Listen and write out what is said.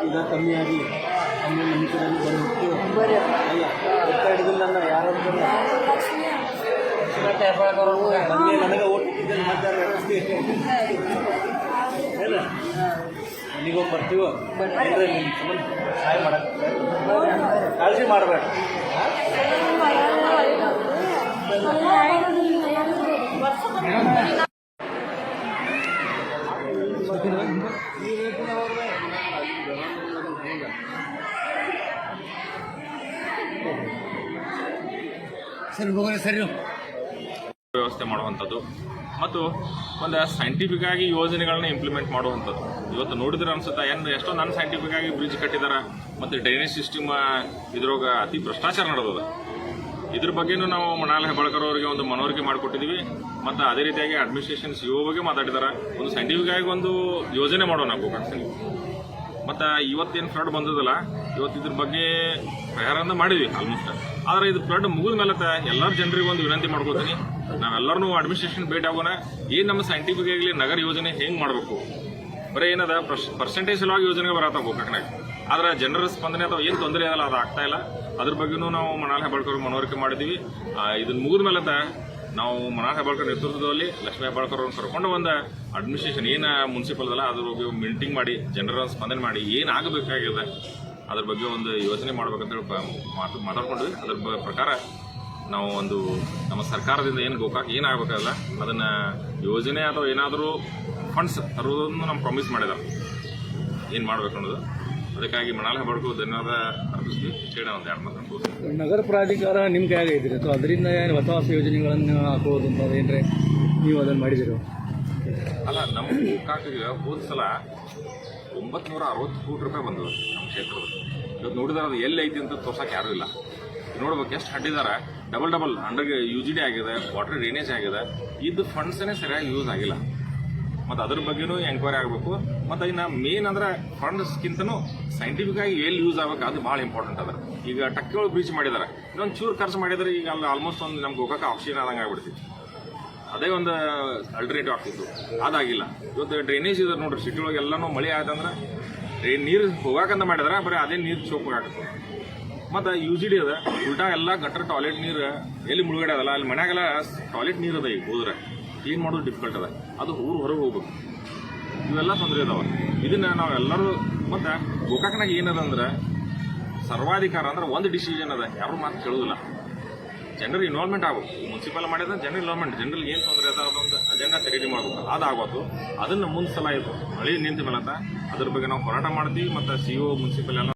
ಈಗ ಕಮ್ಮಿಯಾಗಿ ಆಮೇಲೆ ನಮ್ಮ ಕಡೆಯಲ್ಲಿ ಬಂದ್ಬಿಟ್ಟು ಅಲ್ಲ ಎತ್ತ ಹಿಡಿದಿಲ್ಲ ನಾನು ಯಾರು ನನಗೆ ನನಗೆ ಓಟ್ ಇದ್ದಲ್ಲಿ ಮಾತಾಡ ಮನೆಗೆ ಬರ್ತೀವೋ ಏನ್ರಿ ನಿಮ್ಮ ಸಂಬಂಧ ಸಹಾಯ ಮಾಡಕ್ಕೆ ಕಾಳಜಿ ಮಾಡಬೇಡ. ಸರಿ ಹೋಗ್ರಿ ಸರಿ ವ್ಯವಸ್ಥೆ ಮಾಡುವಂಥದ್ದು ಮತ್ತು ಒಂದು ಸೈಂಟಿಫಿಕ್ ಆಗಿ ಯೋಜನೆಗಳನ್ನ ಇಂಪ್ಲಿಮೆಂಟ್ ಮಾಡುವಂಥದ್ದು. ಇವತ್ತು ನೋಡಿದ್ರೆ ಅನ್ಸುತ್ತೆ, ಏನು ಎಷ್ಟೋ ನನ್ನ ಸೈಂಟಿಫಿಕ್ ಆಗಿ ಬ್ರಿಡ್ಜ್ ಕಟ್ಟಿದಾರ, ಮತ್ತು ಡ್ರೈನೇಜ್ ಸಿಸ್ಟಮ್ ಇದ್ರೊಳಗೆ ಅತಿ ಭ್ರಷ್ಟಾಚಾರ ನಡೆದದ. ಇದ್ರ ಬಗ್ಗೆನೂ ನಾವು ಮಣಾಲ್ ಹೆಬ್ಬಾಳ್ಕರ್ ಅವರಿಗೆ ಒಂದು ಮನವರಿಕೆ ಮಾಡಿಕೊಟ್ಟಿದ್ದೀವಿ ಮತ್ತು ಅದೇ ರೀತಿಯಾಗಿ ಅಡ್ಮಿನಿಸ್ಟ್ರೇಷನ್ ಸಿ ಬಗ್ಗೆ ಮಾತಾಡಿದಾರೆ. ಒಂದು ಸೈಂಟಿಫಿಕ್ ಆಗಿ ಒಂದು ಯೋಜನೆ ಮಾಡೋಣ ಗೋಕಾಕ್ಸಲ್ಲಿ ಮತ್ತು ಇವತ್ತೇನು ಫ್ರಾಡ್ ಬಂದದಲ್ಲ ಇವತ್ತು ಇದ್ರ ಬಗ್ಗೆ ಪ್ರಹಾರನ ಮಾಡಿದ್ವಿ ಆಲ್ಮೋಸ್ಟ್ ಆದ್ರೆ ಇದು ಫ್ಲಡ್ ಮುಗಿದ ಮೇಲೆ ಎಲ್ಲರ ಜನರಿಗೆ ಒಂದು ವಿನಂತಿ ಮಾಡ್ಕೊತೀನಿ ನಾವೆಲ್ಲರೂ ಅಡ್ಮಿನಿಸ್ಟ್ರೇಷನ್ ಭೇಟಿ ಆಗೋಣ. ಏನು ನಮ್ಮ ಸೈಂಟಿಫಿಕ್ ಆಗಲಿ, ನಗರ ಯೋಜನೆ ಹೆಂಗೆ ಮಾಡಬೇಕು? ಬರೀ ಏನದ ಪರ್ಸೆಂಟೇಜ್ ಸಲುವಾಗಿ ಯೋಜನೆ ಬರತ್ತಾವ ಕಟ್ನಾಗ ಆದ್ರೆ ಜನರ ಸ್ಪಂದನೆ ಅಥವಾ ಏನು ತೊಂದರೆ ಅದಲ್ಲ ಅದು ಆಗ್ತಾ ಇಲ್ಲ. ಅದ್ರ ಬಗ್ಗೆನೂ ನಾವು ಮನಾಲ್ ಹೆಬ್ಬಾಳ್ಕರ್ ಮನವರಿಕೆ ಮಾಡಿದ್ವಿ. ಇದನ್ನ ಮುಗಿದ ಮೇಲೆ ನಾವು ಮನಾಲ್ ಹೆಬ್ಬಾಳ್ಕರ್ ನೇತೃತ್ವದಲ್ಲಿ ಲಕ್ಷ್ಮೀ ಹೆಬ್ಬಾಳ್ಕರ್ ಅವ್ರನ್ನ ಕರ್ಕೊಂಡು ಒಂದು ಅಡ್ಮಿನಿಸ್ಟ್ರೇಷನ್ ಏನು ಮುನ್ಸಿಪಲ್ದಲ್ಲ ಅದ್ರ ಬಗ್ಗೆ ಮೀಟಿಂಗ್ ಮಾಡಿ ಜನರ ಸ್ಪಂದನೆ ಮಾಡಿ ಏನು ಆಗಬೇಕಾಗಿದೆ ಅದ್ರ ಬಗ್ಗೆ ಒಂದು ಯೋಜನೆ ಮಾಡ್ಬೇಕಂತೇಳಿ ಮಾತು ಮಾತಾಡ್ಕೊಂಡ್ವಿ. ಅದ್ರ ಬ- ಪ್ರಕಾರ ನಾವು ಒಂದು ನಮ್ಮ ಸರ್ಕಾರದಿಂದ ಏನು ಗೋಕಾಕ್ ಏನಾಗಬೇಕಲ್ಲ ಅದನ್ನ ಯೋಜನೆ ಅಥವಾ ಏನಾದರೂ ಫಂಡ್ಸ್ ತರುವುದನ್ನು ನಮ್ಮ ಪ್ರಾಮಿಸ್ ಮಾಡಿದ್ದಾರೆ ಏನು ಮಾಡ್ಬೇಕು ಅನ್ನೋದು. ಅದಕ್ಕಾಗಿ ಮಣಾಲ ಹಬ್ಬಕ್ಕೂ ಧನ್ಯವಾದ ಅರ್ಪಿಸ್ತೀವಿ. ಇಷ್ಟೇ ಒಂದು ಎರಡು ಮಾತು ನಗರ ಪ್ರಾಧಿಕಾರ ನಿಮ್ಮ ಕೈಯಾಗ ಐತ್ರಿ ಸೊ ಅದರಿಂದ ಏನು ಹೊಸ ಹೊಸ ಯೋಜನೆಗಳನ್ನು ಹಾಕೋದು ಅಂತ ಏನ್ರಿ ನೀವು ಅದನ್ನು ಮಾಡಿದಿರೋ ಅಲ್ಲ ನಮ್ಮ ಗೋಕಾಕಿಗೆ ಹೋದ ಸಲ ಒಂಬತ್ತು ನೂರ ಅರವತ್ತು ಕೋಟಿ ರೂಪಾಯಿ ಬಂದವು ನಮ್ಮ ಕ್ಷೇತ್ರದ ಇವತ್ತು ನೋಡಿದ್ರೆ ಅದು ಎಲ್ಲಿ ಐತಿ ಅಂತ ತೋರ್ಸಕ್ಕೆ ಯಾರೂ ಇಲ್ಲ. ನೋಡ್ಬೇಕು, ಎಷ್ಟು ಕಟ್ಟಿದ್ದಾರೆ double double under U G D ಆಗಿದೆ ವಾಟರ್ ಡ್ರೈನೇಜ್ ಆಗಿದೆ. ಇದು ಫಂಡ್ಸೇ ಸರಿಯಾಗಿ ಯೂಸ್ ಆಗಿಲ್ಲ. ಮತ್ತು ಅದ್ರ ಬಗ್ಗೆನೂ ಎಂಕ್ವೈರಿ ಆಗಬೇಕು. ಮತ್ತು ಇನ್ನು ಮೇನ್ ಅಂದ್ರೆ ಫಂಡ್ಸ್ಗಿಂತನೂ ಸೈಂಟಿಫಿಕ್ ಆಗಿ ಎಲ್ಲಿ ಯೂಸ್ ಆಗಬೇಕು ಅದು ಭಾಳ ಇಂಪಾರ್ಟೆಂಟ್ ಅದ. ಈಗ ಟಕ್ಕೆಗಳು ಬ್ರೀಚ್ ಮಾಡಿದ್ದಾರೆ ಇನ್ನೊಂದು ಚೂರು ಖರ್ಚು ಮಾಡಿದರೆ ಈಗ ಅಲ್ಲಿ ಆಲ್ಮೋಸ್ಟ್ ಒಂದು ನಮ್ಗೆ ಗೋಕಾಕ ಆಪ್ಷನ್ ಆದಂಗೆ ಆಗ್ಬಿಡ್ತಿತ್ತು ಅದೇ ಒಂದು ಅಲ್ಟರ್ನೇಟಿವ್ ಆಗ್ತಿತ್ತು. ಅದಾಗಿಲ್ಲ. ಇವತ್ತು ಡ್ರೈನೇಜ್ ಇದೆ ನೋಡ್ರಿ ಸಿಟಿ ಒಳಗೆ ಎಲ್ಲನೂ ಮಳೆ ಆಯ್ತಂದ್ರೆ ನೀರು ಹೋಗಾಕಂತ ಮಾಡಿದ್ರೆ, ಬರೀ ಅದೇ ನೀರು ಚೋಪಾಗುತ್ತೆ ಮತ್ತು ಯು ಜಿ ಡಿ ಅದ, ಉಲ್ಟಾ ಎಲ್ಲ ಗಟ್ಟರ್ ಟಾಯ್ಲೆಟ್ ನೀರು ಎಲ್ಲಿ ಮುಳುಗಡೆ ಅದಲ್ಲ, ಅಲ್ಲಿ ಮನ್ಯಾಗೆಲ್ಲ ಟಾಯ್ಲೆಟ್ ನೀರು ಅದ ಈಗ ಹೋದ್ರೆ. ಕ್ಲೀನ್ ಮಾಡೋದು ಡಿಫಿಕಲ್ಟ್ ಅದ. ಅದು ಊರು ಹೊರಗೆ ಹೋಗ್ಬೇಕು. ಇವೆಲ್ಲ ತೊಂದರೆ ಇದಾವೆ. ಇದನ್ನ ನಾವೆಲ್ಲರೂ ಮತ್ತು ಗೋಕಾಕ್ನಾಗ ಏನದ ಅಂದ್ರೆ ಸರ್ವಾಧಿಕಾರ ಅಂದ್ರೆ ಒಂದು ಡಿಸಿಷನ್ ಅದ. ಯಾರು ಮಾತು ಕೇಳೋದಿಲ್ಲ. ಜನರ ಇನ್ವಾಲ್ವ್ಮೆಂಟ್ ಆಗಬೇಕು ಮುನ್ಸಿಪಲ್ ಮಾಡಿದ್ರೆ ಜನರು ಇನ್ವಾಲ್ವ್ಮೆಂಟ್ ಜನರಲ್ಲಿ ಏನು ತೊಂದರೆ ಅದ ಒಂದು ಅಜೆಂಡಾ ಖರೀದಿ ಮಾಡಬೇಕು. ಅದಾಗಬಾರ್ದು ಅದನ್ನ ಮುಂದೆ ಸಲ ಇದು ಮಳೆ ನಿಂತ ಮೇಲೆ ಅದ್ರ ಬಗ್ಗೆ ನಾವು ಹೋರಾಟ ಮಾಡ್ತೀವಿ. ಮತ್ತು ಸಿ ಒ ಮುನ್ಸಿಪಲ್ ಎಲ್ಲ